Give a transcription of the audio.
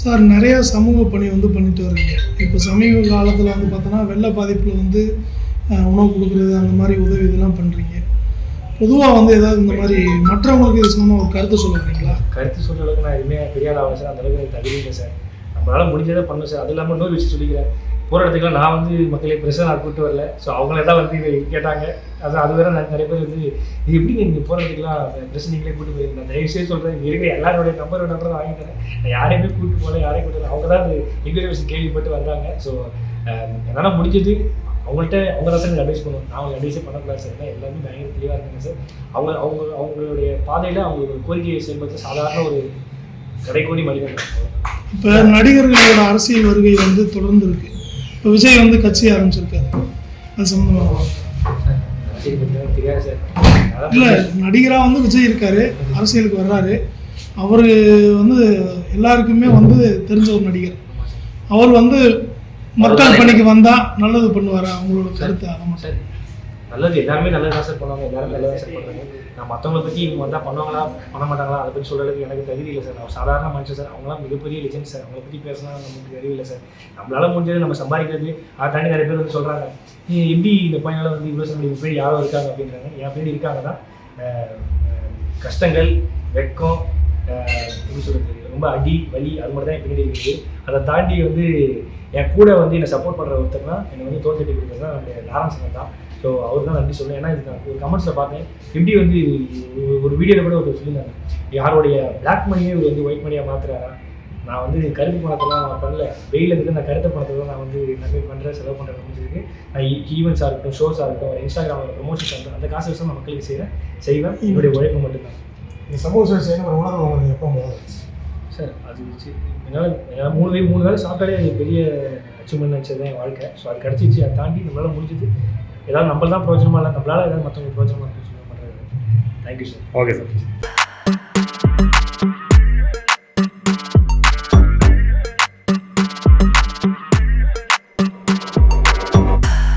Sir நிறையா சமூக பணி வந்து பண்ணிட்டு வரீங்க இப்போ சமீப காலத்தில் வந்து பார்த்தோன்னா வெள்ள பாதிப்பில் வந்து உணவு கொடுக்குறது அந்த மாதிரி உதவி இதெல்லாம் பண்ணுறீங்க பொதுவாக வந்து ஏதாவது இந்த மாதிரி மற்றவங்களுக்கு இது சம்மந்தமாக ஒரு கருத்து சொல்லுறீங்களா கருத்து சொல்ற அளவுக்கு நான் எதுவுமே பெரிய ஆள் சார் அந்த அளவுக்கு எனக்கு தகுதி இல்லை சார். நம்மளால் முடிஞ்சதை பண்ணணும் சார். அது இல்லாமல் இன்னொரு விஷயம் சொல்லிக்கிறேன். போகிற இடத்துக்குலாம் நான் வந்து மக்களை பிரச்சனை நான் கூப்பிட்டு வரல. ஸோ அவங்களே தான் வந்து இது கேட்டாங்க. அது அது வேற நான் நிறைய பேர் வந்து இது எப்படி நீங்கள் போகிற இடத்துக்குலாம் பிரச்சனை நீங்களே கூப்பிட்டு போயிருந்தேன் தயவுசெய்து சொல்கிறேன் இங்கே இருக்கிற எல்லாருடைய நம்பர் நம்பர் வாங்கி தரேன். நான் யாரையுமே கூப்பிட்டு போகல யாரையும் கூப்பிட்டு அவங்க தான் அது இன்டர்வியூஸ் கேள்விப்பட்டு வந்தாங்க. ஸோ என்னால் முடிஞ்சது அவங்கள்ட்ட அவங்க தான் சார் அட்வைஸ் பண்ணுவோம் நான் அவங்க அட்வைஸே பண்ணக்கூடாது சார் ஏன்னா எல்லாமே பயங்கர தெளிவாக இருக்காங்க சார் அவங்க அவங்க அவங்களுடைய பாதையில் அவங்க ஒரு கோரிக்கையை செயல்படுத்த சாதாரண ஒரு கடைக்கோடி மனிதன் இப்போ நடிகர்களோட அரசியல் வருகை வந்து தொடர்ந்து இருக்குது இப்போ விஜய் வந்து கட்சி ஆரம்பிச்சிருக்காரு. அது சம்மந்தமாக இல்லை நடிகராக வந்து விஜய் இருக்காரு. அரசியலுக்கு வர்றாரு. அவர் வந்து எல்லாருக்குமே வந்து தெரிஞ்ச ஒரு நடிகர். அவர் வந்து மக்கள் பணிக்கு வந்தால் நல்லது பண்ணுவார்? அவங்களோட கருத்து அதை மட்டும். நல்லது எல்லாருமே நல்லது தான் சார் பண்ணுவாங்க எல்லாரும் தான் சார் பண்ணுறாங்க நான் மற்றவங்களை பற்றி இவங்க வந்தால் பண்ணுவாங்களா? பண்ண மாட்டாங்களா? அதை பற்றி சொல்கிறதுக்கு எனக்கு தகுதி இல்லை சார் நான் சாதாரண மனுஷன் சார் அவங்களாம் மிகப்பெரிய லெஜெண்ட் சார் அவங்கள பற்றி பேசினா நமக்கு தெரியல சார் நம்மளால முடிஞ்சது நம்ம சம்பாதிக்கிறது. அதை தாண்டி நிறைய பேர் வந்து சொல்கிறாங்க எப்படி இந்த பையனால் வந்து இவ்வளோ சம்பளம் பேர் யாரோ இருக்காங்க? அப்படின்றாங்க. என் பேர் இருக்காங்க தான். கஷ்டங்கள் வெட்கம் எப்படி சொல்கிறது ரொம்ப அடி வலி அது மட்டும் தான் என் பின்னாடி இருக்குது. அதை தாண்டி வந்து என் கூட வந்து என்னை சப்போர்ட் பண்ணுற ஒருத்தர்னா என்னை வந்து தோற்கட்டி கொடுக்குறது தான் என்னுடைய லாரன்ஸ் தான் ஸோ அவர் தான் நன்றி சொல்லுவேன் ஏன்னா இது நான் ஒரு கமெண்ட்ஸில் பார்த்தேன். எப்படி வந்து ஒரு- ஒரு வீடியோவில் கூட ஒரு சொல்லியிருந்தாங்க யாருடைய பிளாக் மணியே இவர் வந்து ஒயிட் மணியாக மாற்றுறாரா நான் வந்து கருப்பு பணத்தெல்லாம் நான் பண்ணல. வெயில இருந்து நான் கருத்த பணத்தை தான் நான் வந்து நன்மை பண்ணுறேன் செலவு பண்ணுறேன் முடிஞ்சிருக்கு நான் e- ஈவெண்ட்ஸாக இருக்கட்டும் ஷோஸாக இருக்கட்டும் இன்ஸ்டாகிராமில் ப்ரொமோஷன் பண்ணுறேன் அந்த காசு வச்சு நான் மக்களுக்கு செய்கிறேன் செய்வேன். என்னுடைய உழைப்பு மட்டும்தான். இந்த சமூக சேவை செய்யணும் ஒரு உணர்வு உங்களுக்கு எப்போ முதல்ல? சார் அது என்னால் என்னால் மூணு வே மூணு வேளை சாப்பிட்டாலே அது பெரிய அச்சீவ்மெண்ட் நினச்சது தான் என் வாழ்க்கை. ஸோ அது கிடச்சிச்சு. அதை தாண்டி நம்மளால் முடிஞ்சது. ஏதாவது நம்மள தான் பிரோஜனமாக இல்லை நம்மளால ஏதாவது மற்றவங்களுக்கு பிரோஜனமாக பண்ணுறது தேங்க்யூ சார் ஓகே சார்